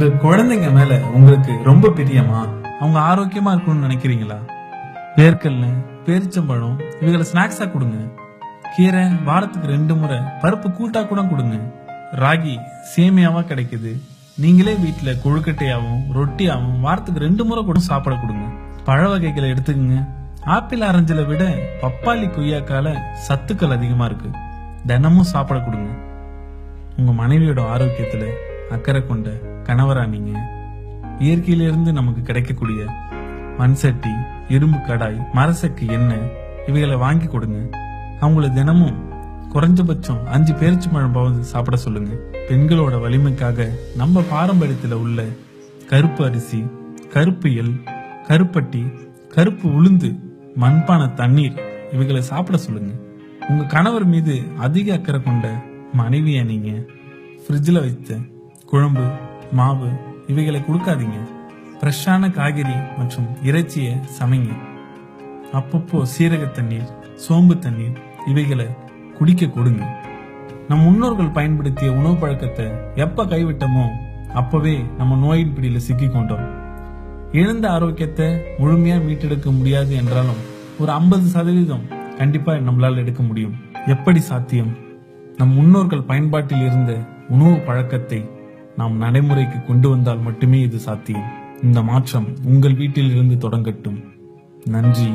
உங்க குழந்தைங்க மேல உங்களுக்கு ரொம்ப பிரியமா? அவங்க ஆரோக்கியமா இருக்கணும்னு நினைக்கிறீங்களா? வேர்க்கல்ல பேரிச்சம்பழம் இவைகளை ஸ்நாக்ஸா கொடுங்க. கீரை வாரத்துக்கு ரெண்டு முறை பருப்பு கூட்டா கூட கொடுங்க. ராகி சேமியாவா கிடைக்குது. நீங்களே வீட்டுல கொழுக்கட்டையாவும் ரொட்டியாவும் வாரத்துக்கு ரெண்டு முறை கூட சாப்பிட கொடுங்க. பழ வகைகளை எடுத்துக்கங்க. ஆப்பிள் ஆரஞ்சில விட பப்பாளி கொய்யாக்கால சத்துக்கள் அதிகமா இருக்கு. தினமும் சாப்பிட கொடுங்க. உங்க மனைவியோட ஆரோக்கியத்துல அக்கறை கொண்ட கணவரா நீங்க? இயற்கையிலிருந்து நமக்கு கிடைக்கக்கூடிய மண் சட்டி இரும்பு கடாய் மரசக்கு எண்ணெய் இவைகளை வாங்கி கொடுங்க. அவங்கள தினமும் குறைஞ்சபட்சம் அஞ்சு பேரிச்சு பழம்பாவது சாப்பிட சொல்லுங்க. பெண்களோட வலிமைக்காக நம்ம பாரம்பரியத்தில் உள்ள கருப்பு அரிசி கருப்பு எல் கருப்பட்டி கருப்பு உளுந்து மண்பான தண்ணீர் இவைகளை சாப்பிட சொல்லுங்க. உங்க கணவர் மீது அதிக அக்கறை கொண்ட மனைவியை நீங்க? ஃப்ரிட்ஜில் வைத்த குழம்பு மாவு இவைகளை கொடுக்காதீங்க. ஃப்ரெஷ்ஷான காய்கறி மற்றும் இறைச்சியை சமைங்க. அப்பப்போ சீரக தண்ணீர் சோம்பு தண்ணீர் இவைகளை குடிக்க கொடுங்க. நம் முன்னோர்கள் பயன்படுத்திய உணவு பழக்கத்தை எப்ப கைவிட்டோமோ அப்பவே நம்ம நோயின் பிடியில சிக்கி கொண்டோம். இழந்த ஆரோக்கியத்தை முழுமையா மீட்டெடுக்க முடியாது என்றாலும் ஒரு ஐம்பது சதவீதம் கண்டிப்பா நம்மளால் எடுக்க முடியும். எப்படி சாத்தியம்? நம் முன்னோர்கள் பயன்பாட்டில் இருந்த உணவு பழக்கத்தை நாம் நடைமுறைக்கு கொண்டு வந்தால் மட்டுமே இது சாத்தியம். இந்த மாற்றம் உங்கள் வீட்டில் இருந்து தொடங்கட்டும். நன்றி.